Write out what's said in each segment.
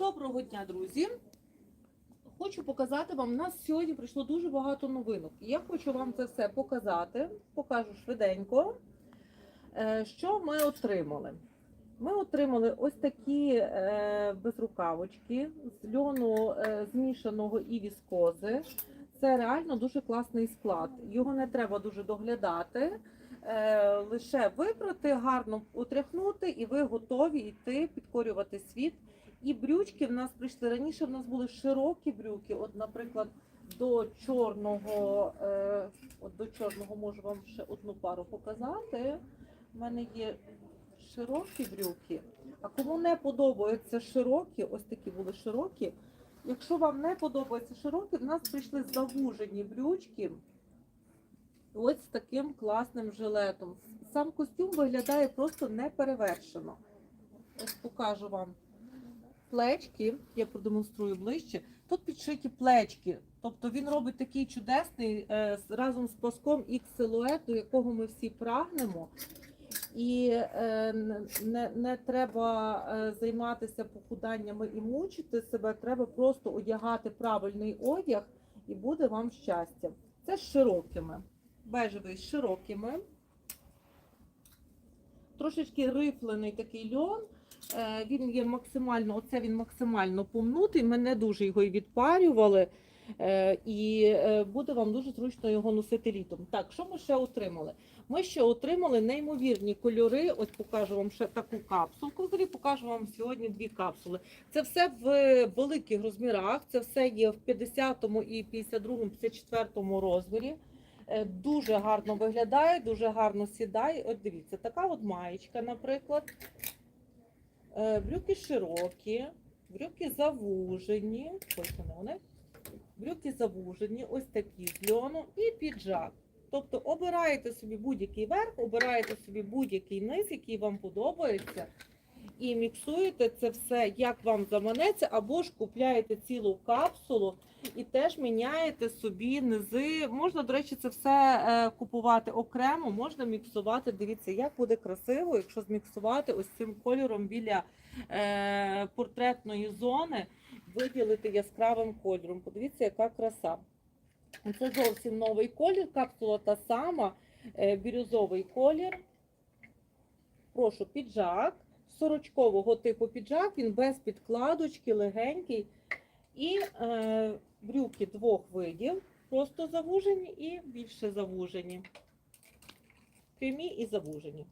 Доброго дня, друзі! Хочу показати вам, у нас сьогодні прийшло дуже багато новинок. Я хочу вам це все показати, покажу швиденько, Е, що ми отримали. Ми отримали ось такі е, безрукавочки з льону е, змішаного і віскози. Це реально дуже класний склад. Його не треба дуже доглядати. Е, лише випрати, гарно отряхнути, і ви готові йти підкорювати світ. І брючки в нас прийшли раніше. В нас були широкі брюки. От, наприклад, до чорного, е, от до чорного можу вам ще одну пару показати. У мене є широкі брюки. А кому не подобаються широкі, ось такі були широкі. Якщо вам не подобаються широкі, в нас прийшли завужені брючки. Ось з таким класним жилетом. Сам костюм виглядає просто неперевершено. Ось покажу вам плечки, я продемонструю ближче. Тут підшиті плечки. Тобто він робить такий чудесний е, разом з паском X силует, до якого ми всі прагнемо. І е, не- не, не треба е, займатися похуданнями і мучити себе. Треба просто одягати правильний одяг, і буде вам щастя. Це з широкими. Бежевий з широкими. Трошечки рифлений такий льон. Е, Він є максимально, оце він максимально помнутий. Ми не дуже його і відпарювали. Е, І е, буде вам дуже зручно його носити літом. Так, що ми ще отримали? Ми ще отримали неймовірні кольори. Ось покажу вам ще таку капсулку. Взагалі покажу вам сьогодні дві капсули. Це все в великих розмірах. Це все є в 50-му і 52-му, 54-му розмірі. Е, Дуже гарно виглядає, дуже гарно сідає. От дивіться, така от маєчка, наприклад. Е, Брюки широкі, брюки завужені. Ось вони. Брюки завужені, ось такі з льону і піджак. Тобто обираєте собі будь-який верх, обираєте собі будь-який низ, який вам подобається, і міксуєте це все, як вам заманеться, або ж купляєте цілу капсулу і теж міняєте собі низи. Можна, до речі, це все е, купувати окремо, можна міксувати. Дивіться, як буде красиво, якщо зміксувати ось цим кольором біля е, портретної зони, виділити яскравим кольором. Подивіться, яка краса. Це зовсім новий колір, капсула та сама, е, бірюзовий колір. Прошу, піджак. Сорочкового типу піджак, він без підкладочки, легенький. І е, брюки двох видів, просто завужені і більше завужені. Прямі і завужені.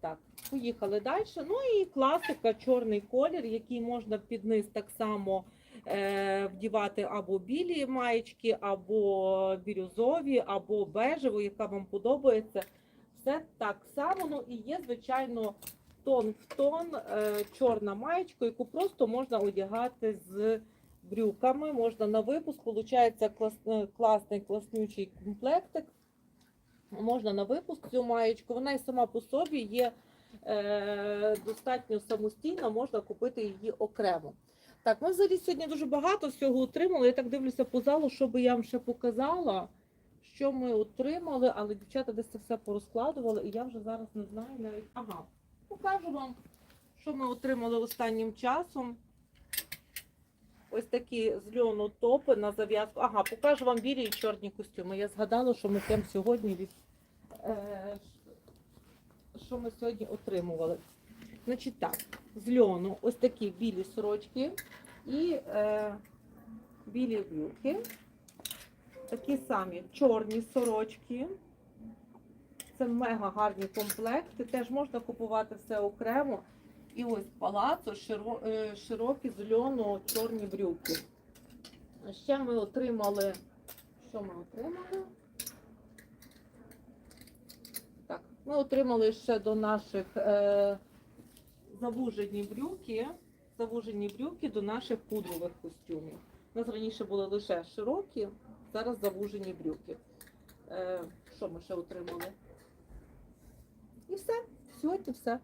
Так, поїхали далі. Ну і класика, чорний колір, який можна під низ так само е, вдівати або білі маєчки, або бірюзові, або бежеву, яка вам подобається. Все так само. Ну і є, звичайно, тон в тон е, чорна маєчка, яку просто можна одягати з брюками. Можна на випуск. Получається клас, е, класний класнючий комплектик. Можна на випуск цю маєчку. Вона і сама по собі є е, достатньо самостійна, можна купити її окремо. Так, ми взагалі сьогодні дуже багато всього отримали. Я так дивлюся по залу, щоб я вам ще показала, що ми отримали, але дівчата десь це все порозкладували, і я вже зараз не знаю навіть. Ага, покажу вам, що ми отримали останнім часом. Ось такі з льону топи на зав'язку. Ага, покажу вам білі і чорні костюми. Я згадала, що ми прямо сьогодні від е, що ми сьогодні отримували. Значить так, з льону ось такі білі сорочки і е, білі брюки. Такі самі чорні сорочки. Це мега гарні комплекти. Теж можна купувати все окремо. І ось палацо е, широкі з льону чорні брюки. Ще ми отримали. Що ми отримали? Так, ми отримали ще до наших е, завужені брюки, завужені брюки до наших пудрових костюмів. У нас раніше були лише широкі, зараз завужені брюки. Е, що ми ще отримали? І все. Сьогодні все.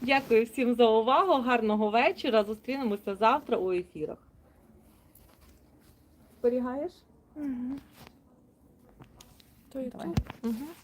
Дякую всім за увагу. Гарного вечора. Зустрінемося завтра у ефірах. Зберігаєш? Угу. То і Давай. то. Угу.